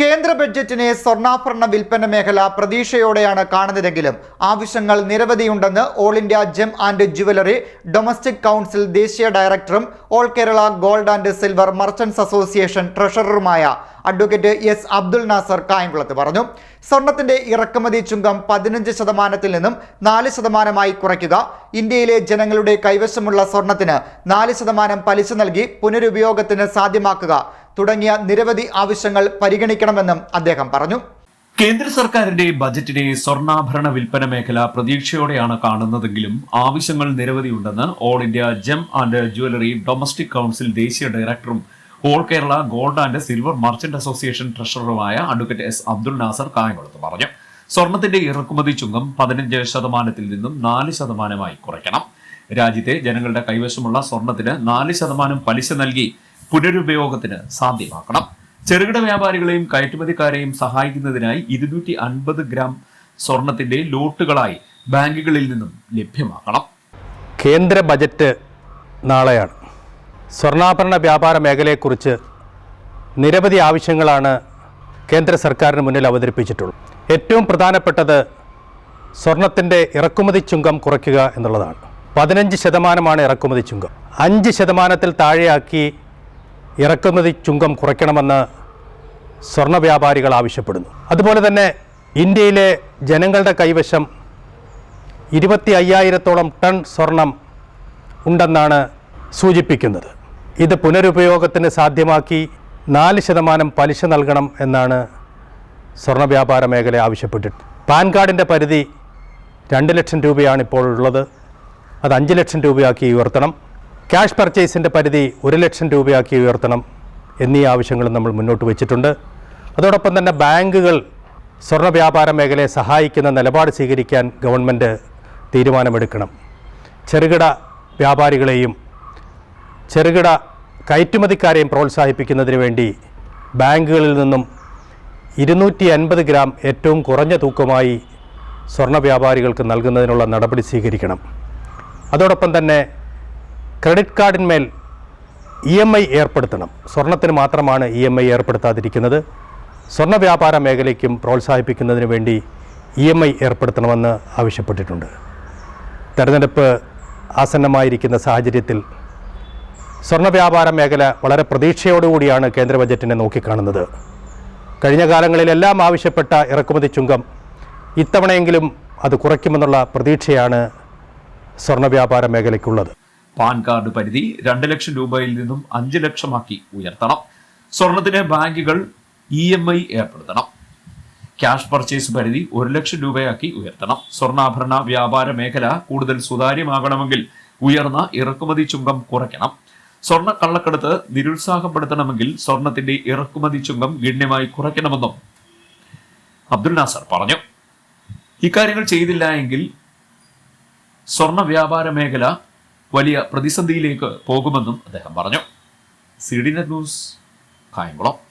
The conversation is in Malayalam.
കേന്ദ്ര ബഡ്ജറ്റിനെ സ്വർണാഭരണ വിൽപ്പന മേഖല പ്രതീക്ഷയോടെയാണ് കാണുന്നതെങ്കിലും ആവശ്യങ്ങൾ നിരവധിയുണ്ടെന്ന് all India gem and jewellery domestic council ദേശീയ ഡയറക്ടറും all Kerala gold and silver merchants association ട്രഷററുമായ advocate S Abdul Nasar കായംകുളത്ത് പറഞ്ഞു. സ്വർണത്തിന്റെ ഇറക്കുമതി ചുങ്കം പതിനഞ്ച് ശതമാനത്തിൽ നിന്നും നാല് ശതമാനമായി കുറയ്ക്കുക. ഇന്ത്യയിലെ ജനങ്ങളുടെ കൈവശമുള്ള സ്വർണത്തിന് നാല് ശതമാനം പലിശ നൽകി പുനരുപയോഗത്തിന് സാധ്യമാക്കുക. തുടങ്ങിയ നിരവധി ആവശ്യങ്ങൾ പരിഗണിക്കണമെന്നും അദ്ദേഹം പറഞ്ഞു. കേന്ദ്ര സർക്കാരിന്റെ ബജറ്റിനെ സ്വർണാഭരണ വിൽപ്പന മേഖല പ്രതീക്ഷയോടെയാണ് കാണുന്നതെങ്കിലും ആവശ്യങ്ങൾ നിരവധിയുണ്ടെന്ന് all India gem and jewellery domestic council ദേശീയ ഡയറക്ടറും all Kerala gold and silver merchant association ട്രഷററുമായ advocate S Abdul Nasar കായംകുളത്ത് പറഞ്ഞു. സ്വർണത്തിന്റെ ഇറക്കുമതി ചുങ്കം പതിനഞ്ച് ശതമാനത്തിൽ നിന്നും നാല് ശതമാനമായി കുറയ്ക്കണം. രാജ്യത്തെ ജനങ്ങളുടെ കൈവശമുള്ള സ്വർണത്തിന് നാല് ശതമാനം പലിശ നൽകി പുനരുപയോഗത്തിന് സാധ്യമാക്കണം. ചെറുകിട വ്യാപാരികളെയും കയറ്റുമതിക്കാരെയും സഹായിക്കുന്നതിനായി ഇരുന്നൂറ്റി അൻപത് ഗ്രാം സ്വർണത്തിന്റെ ലോട്ടുകളായി ബാങ്കുകളിൽ നിന്നും ലഭ്യമാക്കണം. കേന്ദ്ര ബജറ്റ് നാളെയാണ്. സ്വർണാഭരണ വ്യാപാര മേഖലയെക്കുറിച്ച് നിരവധി ആവശ്യങ്ങളാണ് കേന്ദ്ര സർക്കാരിന് മുന്നിൽ അവതരിപ്പിച്ചിട്ടുള്ളത്. ഏറ്റവും പ്രധാനപ്പെട്ടത് സ്വർണത്തിന്റെ ഇറക്കുമതി ചുങ്കം കുറയ്ക്കുക എന്നുള്ളതാണ്. പതിനഞ്ച് ശതമാനമാണ് ഇറക്കുമതി ചുങ്കം. അഞ്ച് ശതമാനത്തിൽ താഴെയാക്കി ഇറക്കുമതി ചുങ്കം കുറയ്ക്കണമെന്ന് സ്വർണ വ്യാപാരികൾ ആവശ്യപ്പെടുന്നു. അതുപോലെ തന്നെ ഇന്ത്യയിലെ ജനങ്ങളുടെ കൈവശം ഇരുപത്തി അയ്യായിരത്തോളം ടൺ സ്വർണം ഉണ്ടെന്നാണ് സൂചിപ്പിക്കുന്നത്. ഇത് പുനരുപയോഗത്തിന് സാധ്യമാക്കി നാല് ശതമാനം പലിശ നൽകണം എന്നാണ് സ്വർണ വ്യാപാര മേഖല ആവശ്യപ്പെട്ടിട്ട് പാൻ കാർഡിന്റെ പരിധി രണ്ട് ലക്ഷം രൂപയാണ് ഇപ്പോൾ ഉള്ളത്. അത് അഞ്ച് ലക്ഷം രൂപയാക്കി ഉയർത്തണം. ക്യാഷ് പർച്ചേസിന്റെ പരിധി ഒരു ലക്ഷം രൂപയാക്കി ഉയർത്തണം എന്നീ ആവശ്യങ്ങളും നമ്മൾ മുന്നോട്ട് വെച്ചിട്ടുണ്ട്. അതോടൊപ്പം തന്നെ ബാങ്കുകൾ സ്വർണ വ്യാപാര മേഖലയെ സഹായിക്കുന്ന നിലപാട് സ്വീകരിക്കാൻ ഗവൺമെന്റ് തീരുമാനമെടുക്കണം. ചെറുകിട വ്യാപാരികളെയും ചെറുകിട കയറ്റുമതിക്കാരെയും പ്രോത്സാഹിപ്പിക്കുന്നതിന് വേണ്ടി ബാങ്കുകളിൽ നിന്നും ഇരുന്നൂറ്റി അൻപത് ഗ്രാം ഏറ്റവും കുറഞ്ഞ തൂക്കമായി സ്വർണ വ്യാപാരികൾക്ക് നൽകുന്നതിനുള്ള നടപടി സ്വീകരിക്കണം. അതോടൊപ്പം തന്നെ ക്രെഡിറ്റ് കാർഡിന്മേൽ ഇ എം ഐ ഏർപ്പെടുത്തണം. സ്വർണത്തിന് മാത്രമാണ് ഇ എം ഐ ഏർപ്പെടുത്താതിരിക്കുന്നത്. സ്വർണ വ്യാപാര മേഖലയ്ക്കും പ്രോത്സാഹിപ്പിക്കുന്നതിന് വേണ്ടി ഇ എം ഐ ഏർപ്പെടുത്തണമെന്ന് ആവശ്യപ്പെട്ടിട്ടുണ്ട്. തെരഞ്ഞെടുപ്പ് ആസന്നമായിരിക്കുന്ന സാഹചര്യത്തിൽ സ്വർണ വ്യാപാര മേഖല വളരെ പ്രതീക്ഷയോടുകൂടിയാണ് കേന്ദ്ര ബജറ്റിനെ നോക്കിക്കാണുന്നത്. കഴിഞ്ഞ കാലങ്ങളിലെല്ലാം ആവശ്യപ്പെട്ട ഇറക്കുമതി ചുങ്കം ഇത്തവണയെങ്കിലും അത് കുറയ്ക്കുമെന്നുള്ള പ്രതീക്ഷയാണ് സ്വർണ വ്യാപാര മേഖലയ്ക്കുള്ളത്. പാൻ കാർഡ് പരിധി രണ്ട് ലക്ഷം രൂപയിൽ നിന്നും അഞ്ച് ലക്ഷമാക്കി ഉയർത്തണം. സ്വർണത്തിന് ബാങ്കുകൾ ഇ എം ഐ ഏർപ്പെടുത്തണം. ക്യാഷ് പർച്ചേസ് പരിധി ഒരു ലക്ഷം രൂപയാക്കി ഉയർത്തണം. സ്വർണാഭരണ വ്യാപാര മേഖല കൂടുതൽ സുതാര്യമാകണമെങ്കിൽ ഉയർന്ന ഇറക്കുമതി ചുങ്കം കുറയ്ക്കണം. സ്വർണ കള്ളക്കടത്ത് നിരുത്സാഹപ്പെടുത്തണമെങ്കിൽ സ്വർണത്തിന്റെ ഇറക്കുമതി ചുങ്കം ഗണ്യമായി കുറയ്ക്കണമെന്നും അബ്ദുൽ നാസർ പറഞ്ഞു. ഇക്കാര്യങ്ങൾ ചെയ്തില്ല എങ്കിൽ സ്വർണ വ്യാപാര മേഖല വലിയ പ്രതിസന്ധിയിലേക്ക് പോകുമെന്നും അദ്ദേഹം പറഞ്ഞു. C news Kayamkulam.